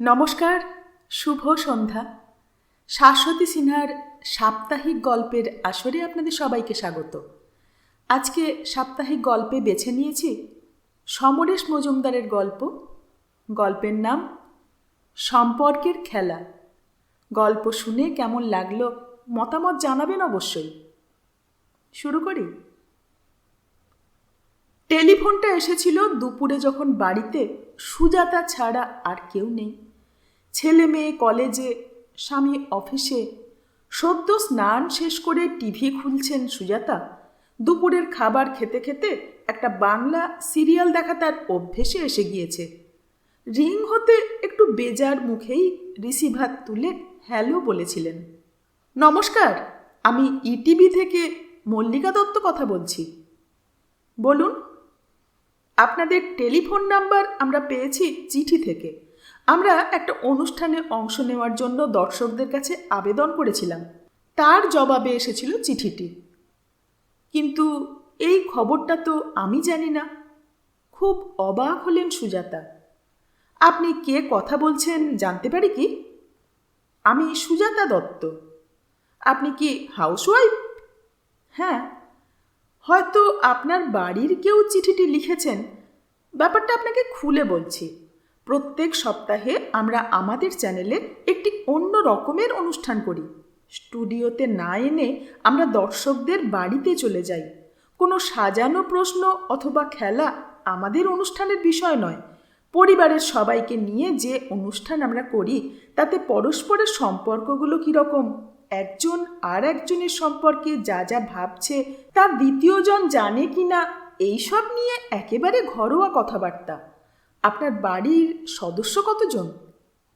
নমস্কার, শুভ সন্ধ্যা। শাশ্বতী সিনহার সাপ্তাহিক গল্পের আসরে আপনাদের সবাইকে স্বাগত। আজকে সাপ্তাহিক গল্পে বেছে নিয়েছি সমরেশ মজুমদারের গল্প। গল্পের নাম সম্পর্কের খেলা। গল্প শুনে কেমন লাগল মতামত জানাবেন অবশ্যই। শুরু করি। টেলিফোনটা এসেছিল দুপুরে যখন বাড়িতে, সুজাতা ছাড়া আর কেউ নেই। ছেলে মেয়ে কলেজে, স্বামী অফিসে, সদ্য স্নান শেষ করে টিভি খুলছেন সুজাতা। দুপুরের খাবার খেতে খেতে একটা বাংলা সিরিয়াল দেখা তার অভ্যেসে এসে গিয়েছে। রিং হতে একটু বেজার মুখেই রিসিভার তুলে হ্যালো বলেছিলেন। নমস্কার, আমি ইটিভি থেকে মল্লিকা দত্ত কথা বলছি। বলুন, আপনাদের টেলিফোন নাম্বার আমরা পেয়েছি চিঠি থেকে। আমরা একটা অনুষ্ঠানে অংশ নেওয়ার জন্য দর্শকদের কাছে আবেদন করেছিলাম। তার জবাবে এসেছিল চিঠিটি। কিন্তু এই খবরটা তো আমি জানি না। খুব অবাক হলেন সুজাতা। আপনি কে কথা বলছেন জানতে পারি কি? আমি সুজাতা দত্ত। আপনি কি হাউসওয়াইফ? হ্যাঁ। হয়তো আপনার বাড়ির কেউ চিঠিটি লিখেছেন। ব্যাপারটা আপনাকে খুলে বলছি। প্রত্যেক সপ্তাহে আমরা আমাদের চ্যানেলে একটি অন্য রকমের অনুষ্ঠান করি। স্টুডিওতে না এনে আমরা দর্শকদের বাড়িতে চলে যাই। কোনো সাজানো প্রশ্ন অথবা খেলা আমাদের অনুষ্ঠানের বিষয় নয়। পরিবারের সবাইকে নিয়ে যে অনুষ্ঠান আমরা করি, তাতে পরস্পরের সম্পর্কগুলো কীরকম? একজন আর একজনের সম্পর্কে যা যা ভাবছে, তা দ্বিতীয়জন জানে কি না এইসব নিয়ে একেবারে ঘরোয়া কথাবার্তা। আপনার বাড়ির সদস্য কতজন?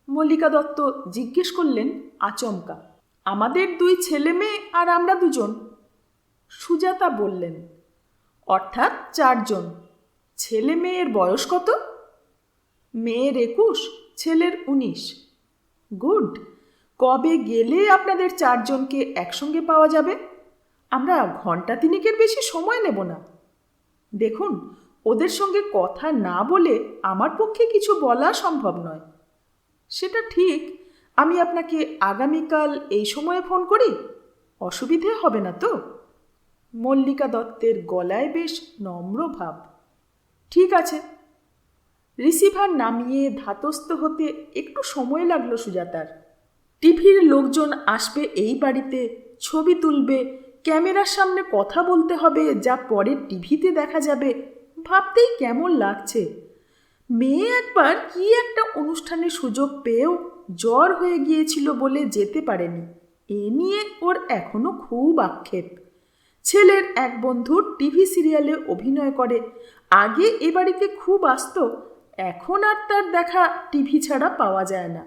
মল্লিকা দত্ত জিজ্ঞেস করলেন, আচমকা। আমাদের দুই ছেলে মেয়ে আর আমরা দুজন। সুজাতা বললেন, অর্থাৎ চারজন। ছেলে মেয়ের বয়স কত? মেয়ের একুশ, ছেলের উনিশ। গুড। কবে গেলে আপনাদের চারজনকে একসঙ্গে পাওয়া যাবে? আমরা ঘণ্টা তিনেকের বেশি সময় নেব না। দেখুন ওদের সঙ্গে কথা না বলে আমার পক্ষে কিছু বলা সম্ভব নয়। সেটা ঠিক, আমি আপনাকে আগামীকাল এই সময়ে ফোন করি? অসুবিধে হবে না তো? মল্লিকা দত্তের গলায় বেশ নম্র ভাব। ঠিক আছে। রিসিভার নামিয়ে ধাতস্থ হতে একটু সময় লাগল সুজাতার। টিভির লোকজন আসবে এই বাড়িতে, ছবি তুলবে, ক্যামেরার সামনে কথা বলতে হবে যা পরে টিভিতে দেখা যাবে। ভাবতেই কেমন লাগছে। মেয়ে একবার কি একটা অনুষ্ঠানের সুযোগ পেয়েও জ্বর হয়ে গিয়েছিল বলে যেতে পারেনি। এ নিয়ে ওর এখনও খুব আক্ষেপ। ছেলের এক বন্ধু টিভি সিরিয়ালে অভিনয় করে। আগে এ বাড়িতে খুব আসত, এখন আর তার দেখা টিভি ছাড়া পাওয়া যায় না।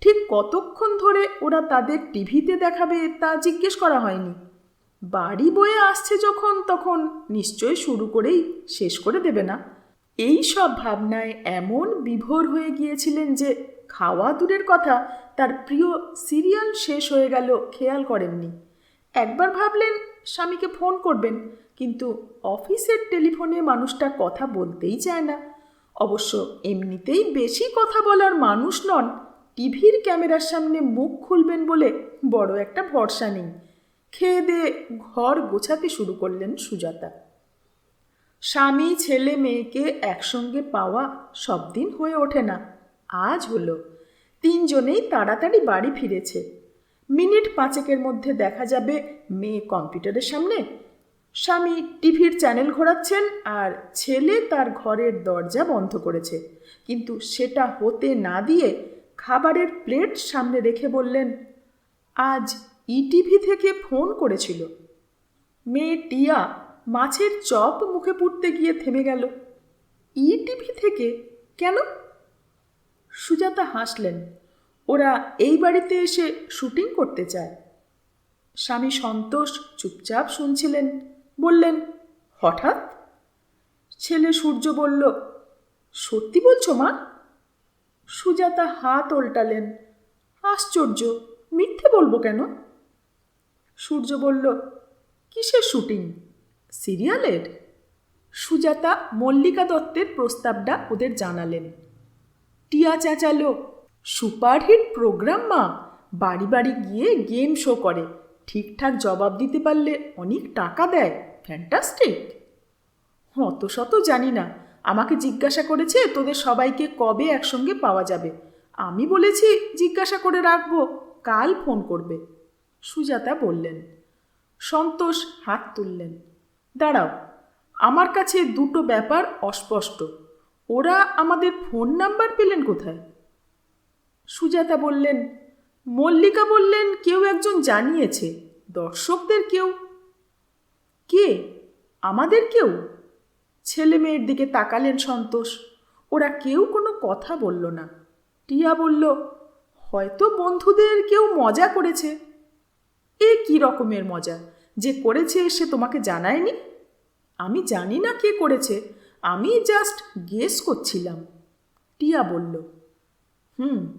ঠিক কতক্ষণ ধরে ওরা তাদের টিভিতে দেখাবে তা জিজ্ঞেস করা হয়নি। বাড়ি বয়ে আসছে যখন, তখন নিশ্চয় শুরু করেই শেষ করে দেবে না। এই সব ভাবনায় এমন বিভোর হয়ে গিয়েছিলেন যে খাওয়া দূরের কথা, তার প্রিয় সিরিয়াল শেষ হয়ে গেল, খেয়াল করেননি। একবার ভাবলেন, স্বামীকে ফোন করবেন, কিন্তু অফিসের টেলিফোনে মানুষটা কথা বলতেই চায় না। অবশ্য এমনিতেই বেশি কথা বলার মানুষ নন, টিভির ক্যামেরার সামনে মুখ খুলবেন বলে বড় একটা ভরসা নেই। খেয়ে দিয়ে ঘর গোছাতে শুরু করলেন সুজাতা। স্বামী, ছেলে, মেয়েকে একসঙ্গে পাওয়া সব দিন হয়ে ওঠে না। আজ হলো। তিনজনেই তাড়াতাড়ি বাড়ি ফিরেছে। মিনিট পাঁচেকের মধ্যে দেখা যাবে মেয়ে কম্পিউটারের সামনে। স্বামী টিভির চ্যানেল ঘোরাচ্ছেন আর ছেলে তার ঘরের দরজা বন্ধ করেছে। কিন্তু সেটা হতে না দিয়ে খাবারের প্লেট সামনে রেখে বললেন, আজ ইটিভি থেকে ফোন করেছিল। মেয়ে টিয়া মাছের চপ মুখে পুড়তে গিয়ে থেমে গেল। ইটিভি থেকে কেন? সুজাতা হাসলেন। ওরা এই বাড়িতে এসে শুটিং করতে চায়। স্বামী সন্তোষ চুপচাপ শুনছিলেন। বললেন, হঠাৎ? ছেলে সূর্য বলল, সত্যি বলছো মা? সুজাতা হাত ওল্টালেন। আশ্চর্য, মিথ্যে বলব কেন? সূর্য বলল, কিসের শুটিং? সিরিয়ালের? সুজাতা মল্লিকা দত্তের প্রস্তাবটা ওদের জানালেন। টিয়া চেঁচালো, সুপারহিট প্রোগ্রাম, মা। বাড়ি বাড়ি গিয়ে গেম শো করে। ঠিকঠাক জবাব দিতে পারলে অনেক টাকা দেয়। ফ্যান্টাস্টিক? অত শত জানি না। আমাকে জিজ্ঞাসা করেছে তোদের সবাইকে কবে একসঙ্গে পাওয়া যাবে। আমি বলেছি জিজ্ঞাসা করে রাখব। কাল ফোন করবে। সুজাতা বললেন, সন্তোষ হাত তুললেন। দাঁড়াও, আমার কাছে দুটো ব্যাপার অস্পষ্ট। ওরা আমাদের ফোন নাম্বার পেলেন কোথায়? সুজাতা বললেন, মল্লিকা বললেন কেউ একজন জানিয়েছে, দর্শকদের কেউ। কে? আমাদের কেউ? ছেলে মেয়ের দিকে তাকালেন সন্তোষ, ওরা কেউ কোনো কথা বলল না। টিয়া বলল, হয়তো বন্ধুদের কেউ মজা করেছে। এ কি রকমের মজা? যে করেছে সে তোমাকে জানায়নি? আমি জানি না কে করেছে। আমি জাস্ট গেস করছিলাম। টিয়া বলল, হুম,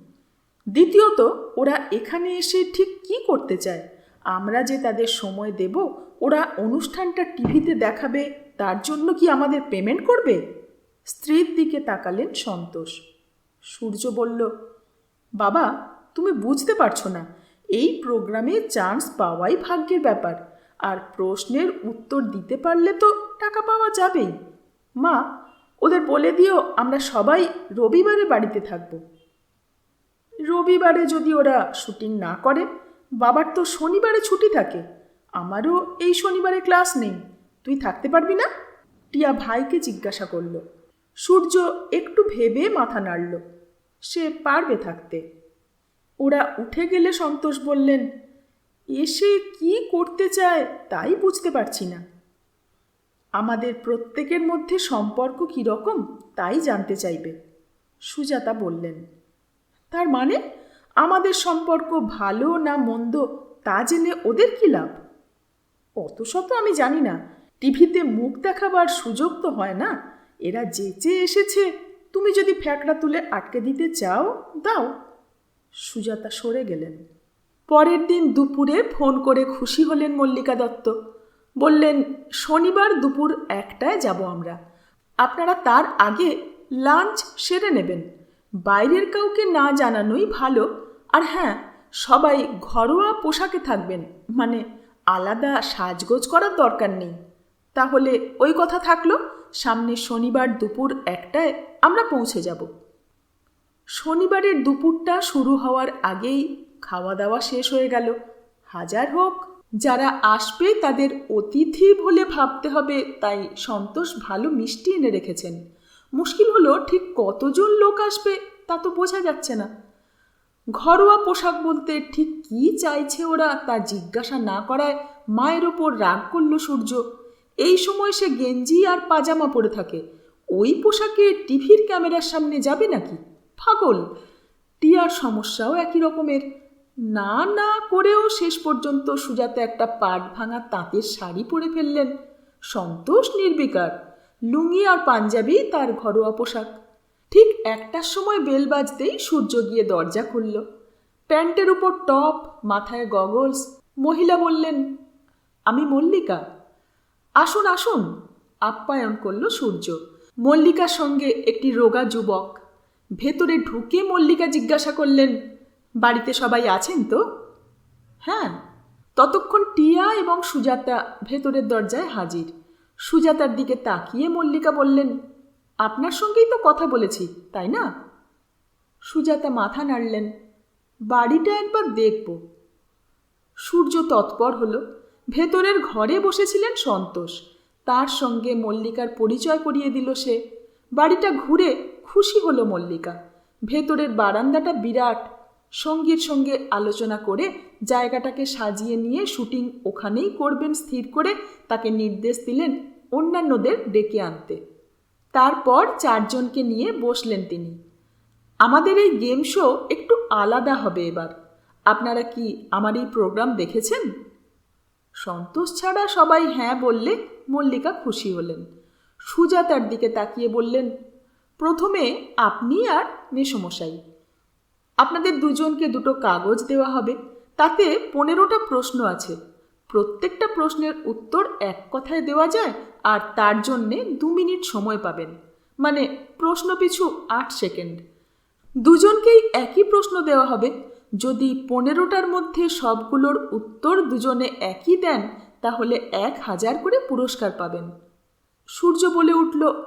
দ্বিতীয়ত ওরা এখানে এসে ঠিক কি করতে চায়? আমরা যে তাদের সময় দেব, ওরা অনুষ্ঠানটা টিভিতে দেখাবে, তার জন্য কি আমাদের পেমেন্ট করবে? স্ত্রীর দিকে তাকালেন সন্তোষ। সূর্য বলল, বাবা, তুমি বুঝতে পারছ না। এই প্রোগ্রামে চান্স পাওয়াই ভাগ্যের ব্যাপার। আর প্রশ্নের উত্তর দিতে পারলে তো টাকা পাওয়া যাবেই। মা, ওদের বলে দিও আমরা সবাই রবিবারে বাড়িতে থাকব। রবিবারে যদি ওরা শুটিং না করে, বাবার তো শনিবারে ছুটি থাকে। আমারও এই শনিবারে ক্লাস নেই। তুই থাকতে পারবি না? টিয়া ভাইকে জিজ্ঞাসা করল। সূর্য একটু ভেবে মাথা নাড়ল। সে পারবে থাকতে। ওরা উঠে গেলে সন্তোষ বললেন, এসে কি করতে চায় তাই বুঝতে পারছি না। আমাদের প্রত্যেকের মধ্যে সম্পর্ক কীরকম তাই জানতে চাইবে। সুজাতা বললেন, তার মানে আমাদের সম্পর্ক ভালো না মন্দ তা জেনে ওদের কী লাভ? অত শত আমি জানি না। টিভিতে মুখ দেখাবার সুযোগ তো হয় না। এরা যে যেচে এসেছে, তুমি যদি ফ্যাকড়া তুলে আটকে দিতে চাও, দাও। সুজাতা সরে গেলেন। পরের দিন দুপুরে ফোন করে খুশি হলেন মল্লিকা দত্ত। বললেন, শনিবার দুপুর একটায় যাব আমরা। আপনারা তার আগে লাঞ্চ সেরে নেবেন। বাইরের কাউকে না জানানোই ভালো। আর হ্যাঁ সবাই ঘরোয়া পোশাকে থাকবেন। মানে আলাদা সাজগোজ করার দরকার নেই। তাহলে ওই কথা থাকল, সামনে শনিবার দুপুর একটায় আমরা পৌঁছে যাব। শনিবারের দুপুরটা শুরু হওয়ার আগেই খাওয়া দাওয়া শেষ হয়ে গেল। হাজার হোক, যারা আসবে তাদের অতিথি বলে ভাবতে হবে, তাই সন্তোষ ভালো মিষ্টি এনে রেখেছেন। মুশকিল হলো ঠিক কতজন লোক আসবে তা তো বোঝা যাচ্ছে না। ঘরোয়া পোশাক বলতে ঠিক কি চাইছে ওরা তা জিজ্ঞাসা না করায় মায়ের ওপর রাগ করল সূর্য। এই সময় সে গেঞ্জি আর পাজামা পরে থাকে। ওই পোশাকে টিভির ক্যামেরার সামনে যাবে নাকি? পাগল। টিয়ার সমস্যাও একই রকমের। না না করেও শেষ পর্যন্ত সুজাতা একটা পাট ভাঙা তাঁতের শাড়ি পরে ফেললেন। সন্তোষ নির্বিকার। লুঙ্গি আর পাঞ্জাবি তার ঘরোয়া পোশাক। ঠিক একটার সময় বেল বাজতেই সূর্য গিয়ে দরজা খুলল। প্যান্টের উপর টপ, মাথায় গগলস। মহিলা বললেন, আমি মল্লিকা। আসুন আসুন। আপ্যায়ন করল সূর্য। মল্লিকার সঙ্গে একটি রোগা যুবক। ভেতরে ঢুকে মল্লিকা জিজ্ঞাসা করলেন, বাড়িতে সবাই আছেন তো? হ্যাঁ। ততক্ষণ টিয়া এবং সুজাতা ভেতরের দরজায় হাজির। সুজাতার দিকে তাকিয়ে মল্লিকা বললেন, আপনার সঙ্গেই তো কথা বলেছি, তাই না? সুজাতা মাথা নাড়লেন, বাড়িটা একবার দেখব। সূর্য তৎপর হল, ভেতরের ঘরে বসেছিলেন সন্তোষ। তার সঙ্গে মল্লিকার পরিচয় করিয়ে দিল সে। বাড়িটা ঘুরে খুশি হলো মল্লিকা। ভেতরের বারান্দাটা বিরাট। সঙ্গীর সঙ্গে আলোচনা করে জায়গাটাকে সাজিয়ে নিয়ে শুটিং ওখানেই করবেন স্থির করে তাকে নির্দেশ দিলেন অন্যান্যদের ডেকে আনতে। তারপর চারজনকে নিয়ে বসলেন তিনি। আমাদের এই গেম শো একটু আলাদা হবে এবার। আপনারা কি আমার এই প্রোগ্রাম দেখেছেন? সন্তোষ ছাড়া সবাই হ্যাঁ বললে মল্লিকা খুশি হলেন। সুজাতার দিকে তাকিয়ে বললেন প্রথমে আপনি আর মেসমশাই। আপনাদের দুজনকে দুটো কাগজ দেওয়া হবে। তাতে পনেরোটা প্রশ্ন আছে। প্রত্যেকটা প্রশ্নের উত্তর এক কথায় দেওয়া যায় আর তার জন্যে দু মিনিট সময় পাবেন। মানে প্রশ্ন পিছু আট সেকেন্ড। দুজনকেই একই প্রশ্ন দেওয়া হবে। যদি পনেরোটার মধ্যে সবগুলোর উত্তর দুজনে একই দেন, তাহলে এক হাজার করে পুরস্কার পাবেন। সূর্য বলে উঠল,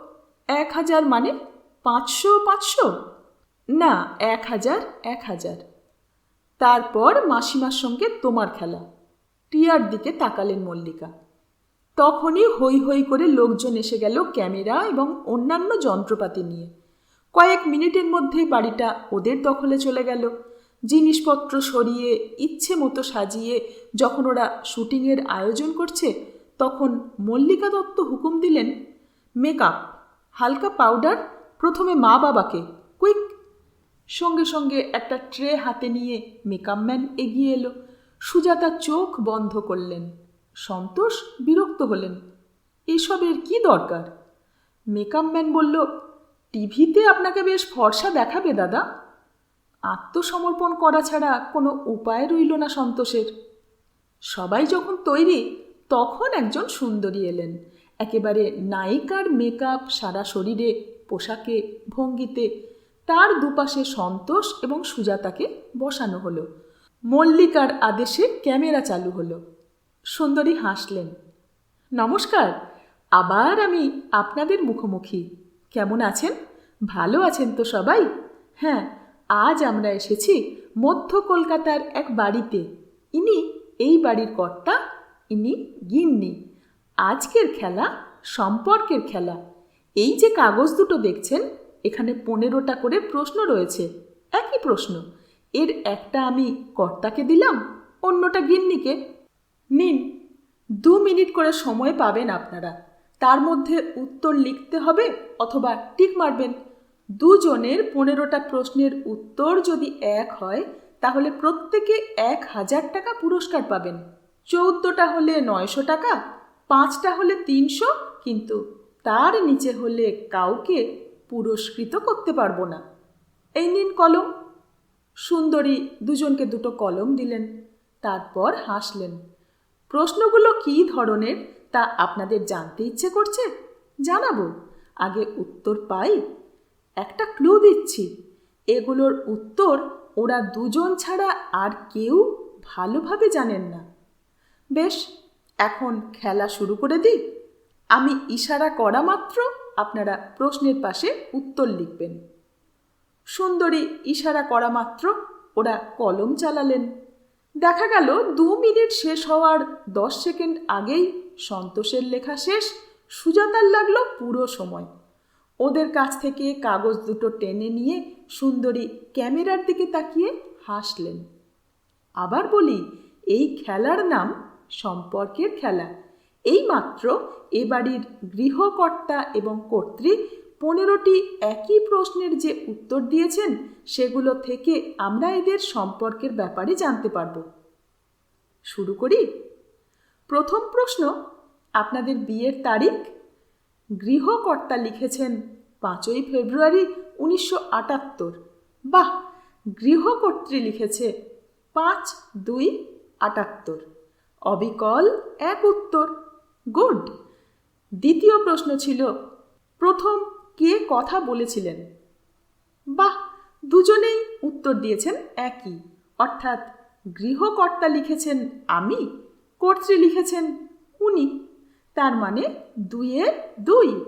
এক হাজার মানে পাঁচশো পাঁচশো? না, এক হাজার এক হাজার। তারপর মাসিমার সঙ্গে তোমার খেলা। টিয়ার দিকে তাকালেন মল্লিকা। তখনই হই হই করে লোকজন এসে গেল ক্যামেরা এবং অন্যান্য যন্ত্রপাতি নিয়ে। কয়েক মিনিটের মধ্যেই বাড়িটা ওদের দখলে চলে গেল। জিনিসপত্র সরিয়ে, ইচ্ছে মতো সাজিয়ে যখন ওরা শুটিংয়ের আয়োজন করছে, তখন মল্লিকা দত্ত হুকুম দিলেন, মেকআপ, হালকা পাউডার প্রথমে মা বাবাকে কুইক, সঙ্গে সঙ্গে একটা ট্রে হাতে নিয়ে মেকআপ ম্যান এগিয়ে এলো। সুজাতা চোখ বন্ধ করলেন। সন্তোষ বিরক্ত হলেন। এসবের কি দরকার? মেকআপ ম্যান বলল, টিভিতে আপনাকে বেশ ফর্সা দেখাবে দাদা। আত্মসমর্পণ করা ছাড়া কোনো উপায় রইল না সন্তোষের। সবাই যখন তৈরি, তখন একজন সুন্দরী এলেন। একেবারে নায়িকার মেকআপ সারা শরীরে পোশাকে ভঙ্গিতে তার দুপাশে সন্তোষ এবং সুজাতাকে বসানো হলো। মল্লিকার আদেশে ক্যামেরা চালু হলো। সুন্দরী হাসলেন। নমস্কার, আবার আমি আপনাদের মুখোমুখি। কেমন আছেন? ভালো আছেন তো সবাই? হ্যাঁ আজ আমরা এসেছি মধ্য কলকাতার এক বাড়িতে। ইনি এই বাড়ির কর্তা, ইনি গিন্নি। আজকের খেলা সম্পর্কের খেলা। এই যে কাগজ দুটো দেখছেন, এখানে পনেরোটা করে প্রশ্ন রয়েছে। একই প্রশ্ন, এর একটা আমি কর্তাকে দিলাম, অন্যটা গিন্নিকে। নিন, দু মিনিট করে সময় পাবেন আপনারা। তার মধ্যে উত্তর লিখতে হবে অথবা টিক মারবেন। দুজনের পনেরোটা প্রশ্নের উত্তর যদি এক হয়, তাহলে প্রত্যেকে এক হাজার টাকা পুরস্কার পাবেন। চৌদ্দটা হলে নয়শো টাকা, পাঁচটা হলে তিনশো, কিন্তু তার নিচে হলে কাউকে পুরস্কৃত করতে পারব না। এই নিন কলম। সুন্দরী দুজনকে দুটো কলম দিলেন, তারপর হাসলেন। প্রশ্নগুলো কী ধরনের তা আপনাদের জানতে ইচ্ছে করছে? জানাব। আগে উত্তর পাই। একটা ক্লু দিচ্ছি। এগুলোর উত্তর ওরা দুজন ছাড়া আর কেউ ভালোভাবে জানেন না। বেশ, এখন খেলা শুরু করে দিই। আমি ইশারা করা মাত্র আপনারা প্রশ্নের পাশে উত্তর লিখবেন। সুন্দরী ইশারা করা মাত্র ওরা কলম চালালেন। দেখা গেল দু মিনিট শেষ হওয়ার দশ সেকেন্ড আগেই সন্তোষের লেখা শেষ, সুজাতার লাগল পুরো সময়। ওদের কাছ থেকে কাগজ দুটো টেনে নিয়ে সুন্দরী ক্যামেরার দিকে তাকিয়ে হাসলেন। আবার বলি, এই খেলার নাম সম্পর্কের খেলা। এই মাত্র এ বাড়ির গৃহকর্তা এবং কর্ত্রী পনেরোটি একই প্রশ্নের যে উত্তর দিয়েছেন, সেগুলো থেকে আমরা এদের সম্পর্কের ব্যাপারে জানতে পারব। শুরু করি। প্রথম প্রশ্ন, আপনাদের বিয়ের তারিখ? গৃহকর্তা লিখেছেন পাঁচই ফেব্রুয়ারি উনিশশো আটাত্তর। বাহ! গৃহকর্ত্রী লিখেছে পাঁচ দুই আটাত্তর। অবিকল এক উত্তর। গুড। দ্বিতীয় প্রশ্ন ছিল, প্রথম কে কথা বলেছিলেন? বাহ, দুজনেই উত্তর দিয়েছেন একই। অর্থাৎ গৃহকর্তা লিখেছেন আমি, কর্ত্রী লিখেছেন উনি। তার মানে দুইয়ে দুই।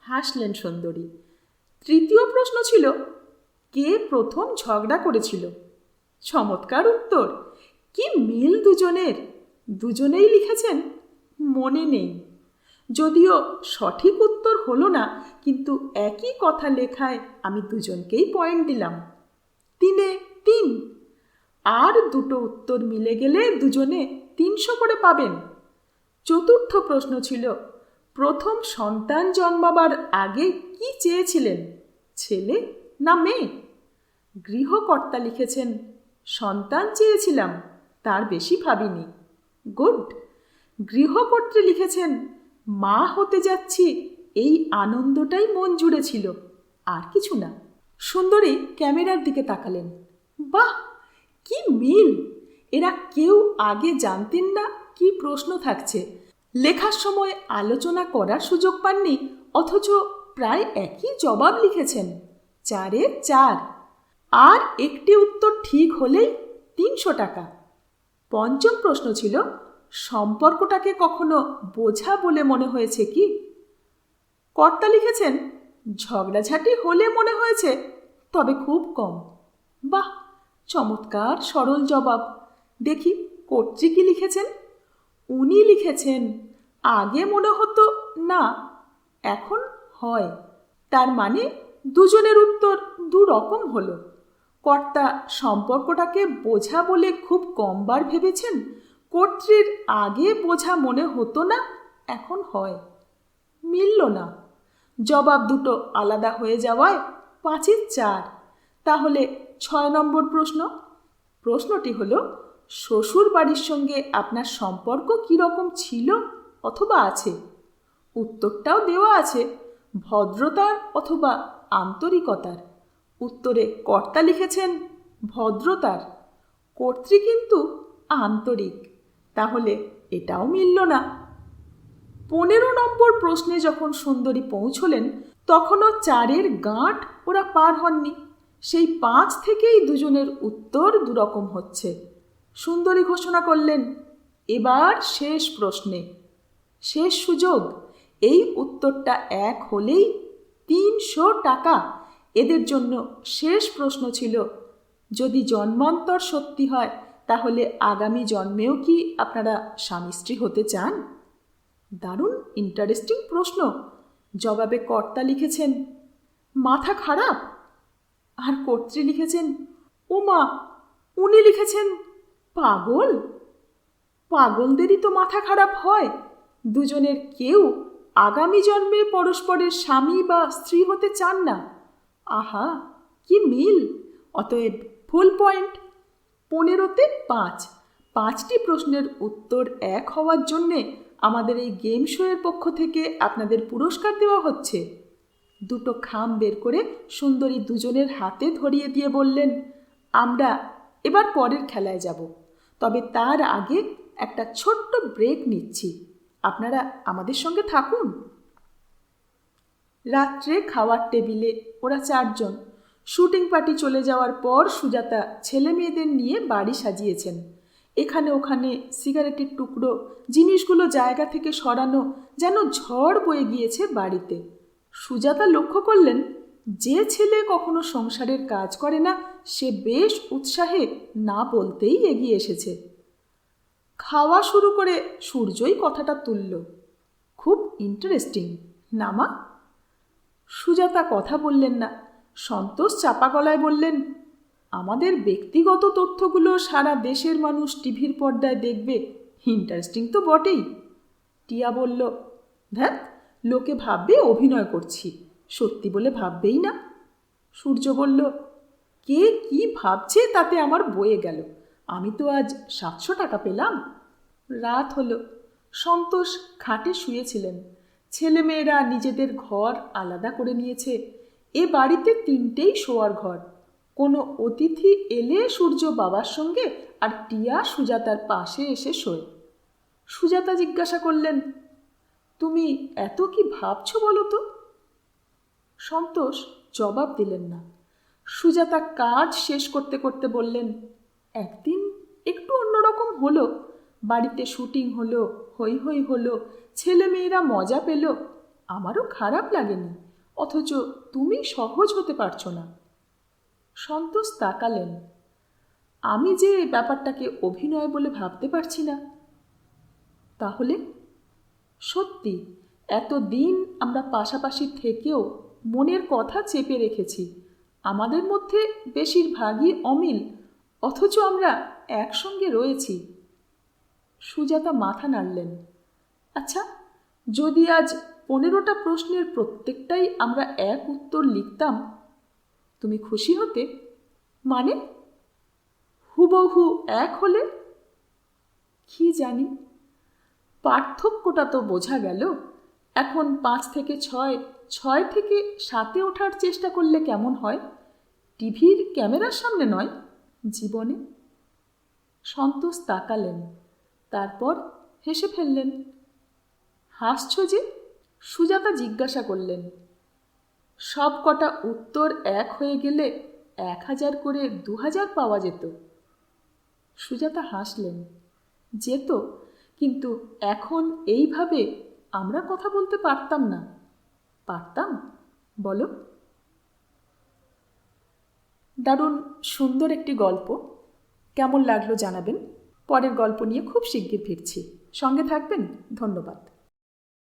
হাসলেন সুন্দরী। তৃতীয় প্রশ্ন ছিল, কে প্রথম ঝগড়া করেছিল? চমৎকার উত্তর। কি মিল দুজনের? দুজনেই লিখেছেন মনে নেই। যদিও সঠিক উত্তর হলো না, কিন্তু একই কথা লেখায় আমি দুজনকেই পয়েন্ট দিলাম। তিনে তিন। আর দুটো উত্তর মিলে গেলে দুজনে তিনশো করে পাবেন। চতুর্থ প্রশ্ন ছিল, প্রথম সন্তান জন্মাবার আগে কি চেয়েছিলেন, ছেলে না মেয়ে? গৃহকর্তা লিখেছেন, সন্তান চেয়েছিলাম, তার বেশি ভাবিনি। গুড। গৃহকর্ত্রী লিখেছেন, মা হতে যাচ্ছি, এই আনন্দটাই মন জুড়ে ছিল, আর কিছু না। সুন্দরী ক্যামেরার দিকে তাকালেন। বাহ, কি মিল! এরা কেউ আগে জানতেন না কি প্রশ্ন থাকছে। লেখার সময় আলোচনা করার সুযোগ পাননি, অথচ প্রায় একই জবাব লিখেছেন, চারে চার। আর একটি উত্তর ঠিক হলেই তিনশো টাকা। পঞ্চম প্রশ্ন ছিল সম্পর্কটাকে কখনো বোঝা বলে মনে হয়েছে কি? কর্তা লিখেছেন, ঝগড়াঝাটি হলে মনে হয়েছে, তবে খুব কম। বাহ, চমৎকার, সরল জবাব। দেখি, কর্ত্রী কি লিখেছেন? উনি লিখেছেন, আগে মনে হতো, না, এখন হয়। তার মানে দুজনের উত্তর দু রকম হলো। কর্তা সম্পর্কটাকে বোঝা বলে খুব কমবার ভেবেছেন কর্ত্রীর আগে বোঝা মনে হতো না, এখন হয়। মিলল না। জবাব দুটো আলাদা হয়ে যাওয়ায় পাঁচের চার। তাহলে ছয় নম্বর প্রশ্ন। প্রশ্নটি হলো শ্বশুর বাড়ির সঙ্গে আপনার সম্পর্ক কীরকম ছিল অথবা আছে? উত্তরটাও দেওয়া আছে, ভদ্রতার অথবা আন্তরিকতার। উত্তরে কর্তা লিখেছেন, ভদ্রতার। কর্ত্রী কিন্তু আন্তরিক। তাহলে এটাও মিলল না। পনেরো নম্বর প্রশ্নে যখন সুন্দরী পৌঁছলেন, তখনও চারের গাঁট ওরা পার হননি। সেই পাঁচ থেকেই দুজনের উত্তর দুরকম হচ্ছে। সুন্দরী ঘোষণা করলেন, এবার শেষ প্রশ্নে। শেষ সুযোগ। এই উত্তরটা এক হলেই তিনশো টাকা। এদের জন্য শেষ প্রশ্ন ছিল, যদি জন্মান্তর সত্যি হয় তাহলে আগামী জন্মেও কি আপনারা স্বামী স্ত্রী হতে চান? দারুণ ইন্টারেস্টিং প্রশ্ন। জবাবে কর্তা লিখেছেন, মাথা খারাপ। আর কর্ত্রী লিখেছেন ও মা উনি লিখেছেন, পাগল? পাগলদেরই তো মাথা খারাপ হয়। দুজনের কেউ আগামী জন্মে পরস্পরের স্বামী বা স্ত্রী হতে চান না। আহা, কি মিল? অতএব ফুল পয়েন্ট পনেরোতে পাঁচ। পাঁচটি প্রশ্নের উত্তর এক হওয়ার জন্যে আমাদের এই গেম শোয়ের পক্ষ থেকে আপনাদের পুরস্কার দেওয়া হচ্ছে। দুটো খাম বের করে সুন্দরী দুজনের হাতে ধরিয়ে দিয়ে বললেন, আমরা এবার পরের খেলায় যাব। তবে তার আগে একটা ছোট্ট ব্রেক নিচ্ছি। আপনারা আমাদের সঙ্গে থাকুন। রাত্রে খাওয়ার টেবিলে ওরা চারজন শুটিং পার্টি চলে যাওয়ার পর সুজাতা ছেলে মেয়েদের নিয়ে বাড়ি সাজিয়েছেন। এখানে ওখানে সিগারেটের টুকরো, জিনিসগুলো জায়গা থেকে সরানো যেন ঝড় বয়ে গিয়েছে বাড়িতে। সুজাতা লক্ষ্য করলেন, যে ছেলে কখনো সংসারের কাজ করে না, সে বেশ উৎসাহে না বলতেই এগিয়ে এসেছে। খাওয়া শুরু করে সূর্যই কথাটা তুলল, খুব ইন্টারেস্টিং না মা? সুজাতা কথা বললেন না। সন্তোষ চাপা গলায় বললেন, আমাদের ব্যক্তিগত তথ্যগুলো সারা দেশের মানুষ টিভির পর্দায় দেখবে। ইন্টারেস্টিং তো বটেই। টিয়া বলল ধ্যাত লোকে ভাববে অভিনয় করছি। সত্যি বলে ভাববেই না। সূর্য বলল, কে কি ভাবছে তাতে আমার বয়ে গেল। আমি তো আজ সাতশো টাকা পেলাম। রাত হলো। সন্তোষ খাটে শুয়েছিলেন। ছেলেমেয়েরা নিজেদের ঘর আলাদা করে নিয়েছে। এ বাড়িতে তিনটেই শোয়ার ঘর। কোনো অতিথি এলে সূর্য বাবার সঙ্গে আর টিয়া সুজাতার পাশে এসে শোয়। সুজাতা জিজ্ঞাসা করলেন, তুমি এত কি ভাবছ বলো তো? সন্তোষ জবাব দিলেন না। সুজাতা কাজ শেষ করতে করতে বললেন, একদিন একটু অন্যরকম হলো। বাড়িতে শুটিং হলো, হই হই হলো ছেলে মেয়েরা মজা পেল। আমারও খারাপ লাগেনি। অথচ তুমি সহজ হতে পারছ না। সন্তোষ তাকালেন। আমি যে ব্যাপারটাকে অভিনয় বলে ভাবতে পারছি না। তাহলে? সত্যি এত দিন আমরা পাশাপাশি থেকেও মনের কথা চেপে রেখেছি। আমাদের মধ্যে বেশিরভাগই অমিল, অথচ আমরা একসঙ্গে রয়েছি। সুজাতা মাথা নাড়লেন। আচ্ছা যদি আজ পনেরোটা প্রশ্নের প্রত্যেকটাই আমরা এক উত্তর লিখতাম। তুমি খুশি হতে? মানে? হুবহু এক হলে? কি জানি? পার্থক্যটা তো বোঝা গেল। এখন পাঁচ থেকে ছয় ছয় থেকে সাতে ওঠার চেষ্টা করলে কেমন হয়? টিভির ক্যামেরার সামনে নয়, জীবনে। সন্তোষ তাকালেন, তারপর হেসে ফেললেন, হাসছ যে? সুজাতা জিজ্ঞাসা করলেন, সব কটা উত্তর এক হয়ে গেলে এক হাজার করে দু হাজার পাওয়া যেত। সুজাতা হাসলেন, যেত, কিন্তু এখন এইভাবে আমরা কথা বলতে পারতাম না। পারতাম? বলো। দারুণ সুন্দর একটি গল্প। কেমন লাগল জানাবেন? পরের গল্প নিয়ে খুব শিগগির ফিরছি। সঙ্গে থাকবেন। ধন্যবাদ।